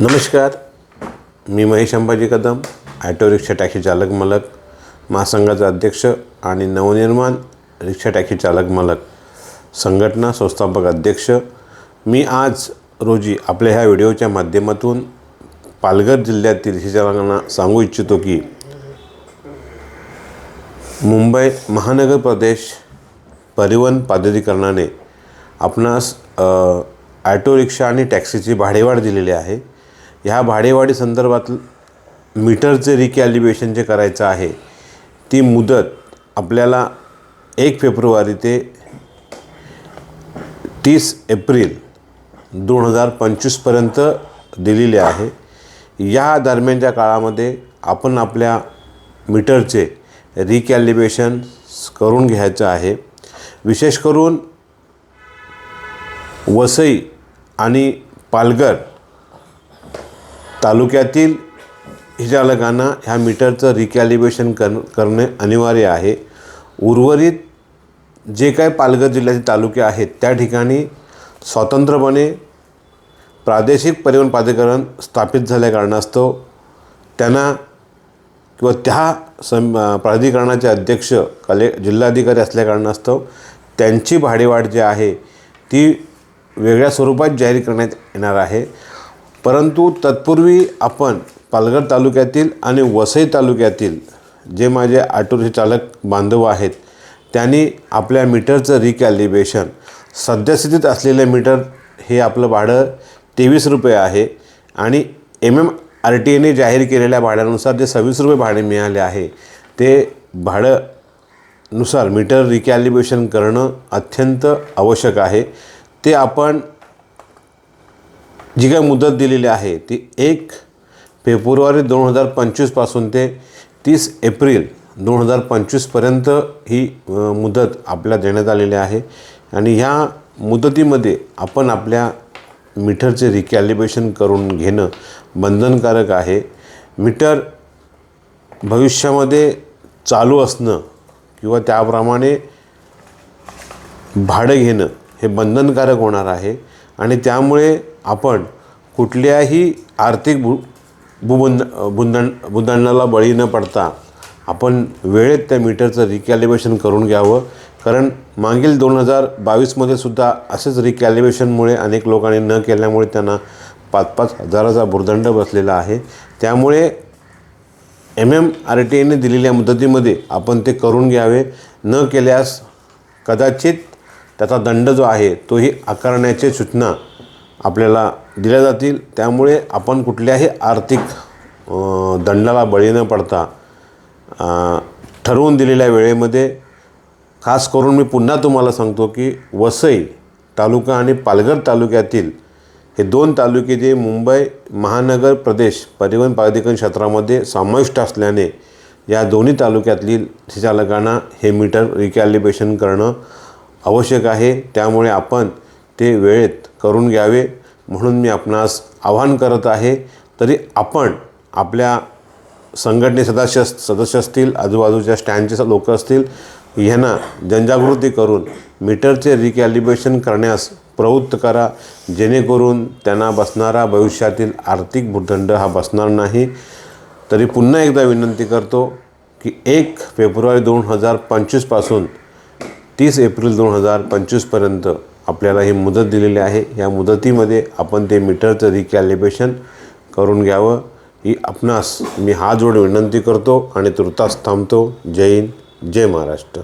नमस्कार मी Mahesh Ambaji Kadam auto rickshaw taxi चालक मालक महासंघाचा अध्यक्ष आणि नवनिर्माण रिक्षा टॅक्सी चालक मालक संघटना संस्थापक अध्यक्ष. मी आज रोजी आपल्या ह्या व्हिडिओच्या माध्यमातून पालघर जिल्ह्यातील रिक्षा चालकांना सांगू इच्छितो की मुंबई महानगर प्रदेश परिवहन प्राधिकरणाने आपणास ॲटो रिक्षा आणि टॅक्सीची भाडेवाढ दिलेली आहे. ह्या भाडेवाढी संदर्भात मीटरचे रिकॅलिब्रेशन जे करायचं आहे ती मुदत आपल्याला एक फेब्रुवारी ते तीस एप्रिल दोन हजार पंचवीसपर्यंत दिलेली आहे. या दरम्यानच्या काळामध्ये आपण आपल्या मीटरचे रिकॅलिब्रेशन करून घ्यायचं आहे. विशेष करून वसई आणि पालघर तालुक्यातील चालकांना ह्या मीटरचं रिकॅलिब्रेशन कर करणे अनिवार्य आहे. उर्वरित जे काय पालघर जिल्ह्याचे तालुके आहेत त्या ठिकाणी स्वतंत्रपणे प्रादेशिक परिवहन प्राधिकरण स्थापित झाल्या कारणास्तव त्यांना किंवा त्या सं प्राधिकरणाचे अध्यक्ष कले जिल्हाधिकारी असल्या कारणास्तव त्यांची भाडेवाढ जी आहे ती वेगळ्या स्वरूपात जाहीर करण्यात येणार आहे. परंतु तत्पूर्वी आपण पालघर तालुक्यातील आणि वसई तालुक्यातील जे माझे ऑटो चालक बांधव आहेत त्यांनी आपल्या मीटरचं रिकॅलिब्रेशन सद्यस्थितीत असलेलं मीटर हे आपलं भाडं तेवीस रुपये आहे आणि एम एम आर टी एने जाहीर केलेल्या भाड्यानुसार जे सव्वीस रुपये भाडे मिळाले आहे ते भाडं नुसार मीटर रिकॅलिब्रेशन करणं अत्यंत आवश्यक आहे. ते आपण जी काय मुदत दिलेली आहे ती एक फेब्रुवारी दोन हजार पंचवीसपासून ते तीस एप्रिल दोन हजार पंचवीसपर्यंत ही मुदत आपल्याला देण्यात आलेली आहे. आणि ह्या मुदतीमध्ये आपण आपल्या मीटरचे रिकॅलिब्रेशन करून घेणं बंधनकारक आहे. मीटर भविष्यामध्ये चालू असणं किंवा त्याप्रमाणे भाडं घेणं हे बंधनकारक होणार आहे. आणि त्यामुळे आपण कुठल्याही आर्थिक बु बुबुंद बुंदण बुंदणाला बळी न पडता आपण वेळेत त्या मीटरचं रिकॅलिब्रेशन करून घ्यावं. कारण मागील दोन हजार बावीसमध्ये सुद्धा असेच रिकॅलिब्रेशनमुळे अनेक लोकांनी न केल्यामुळे त्यांना पाच पाच हजाराचा भुर्दंड बसलेला आहे. त्यामुळे एम एम आर टी एने दिलेल्या मुदतीमध्ये आपण ते करून घ्यावे. न केल्यास कदाचित त्याचा दंड जो आहे तोही आकारण्याचे सूचना आपल्याला दिल्या जातील. त्यामुळे आपण कुठल्याही आर्थिक दंडाला बळी न पडता ठरवून दिलेल्या वेळेमध्ये खास करून मी पुन्हा तुम्हाला सांगतो की वसई तालुका आणि पालघर तालुक्यातील हे दोन तालुके जे मुंबई महानगर प्रदेश परिवहन प्राधिकरण क्षेत्रामध्ये समाविष्ट असल्याने या दोन्ही तालुक्यातील चालकांना हे मीटर रिकॅलिब्रेशन करणं आवश्यक आहे. त्यामुळे आपण ते वेळेत करून घ्यावे म्हणून मी आपणास आवाहन करत आहे. तरी आपण आपल्या संघटने सदस्य सदस्य असतील आजूबाजूच्या स्टँडचे लोक असतील ह्यांना जनजागृती करून मीटरचे रिकॅलिब्रेशन करण्यास प्रवृत्त करा. जेणेकरून त्यांना बसणारा भविष्यातील आर्थिक भूदंड हा बसणार नाही. तरी पुन्हा एकदा विनंती करतो की एक फेब्रुवारी दोन हजार पंचवीसपासून तीस एप्रिल दोन हजार पंचवीसपर्यंत आपल्याला ही मुदत दिलेली आहे. या मुदतीमध्ये आपण ते मीटरचं रिकॅलिब्रेशन करून घ्यावं. ही आपणास मी हा जोड विनंती करतो आणि तुर्तास थांबतो. जय हिंद जय महाराष्ट्र.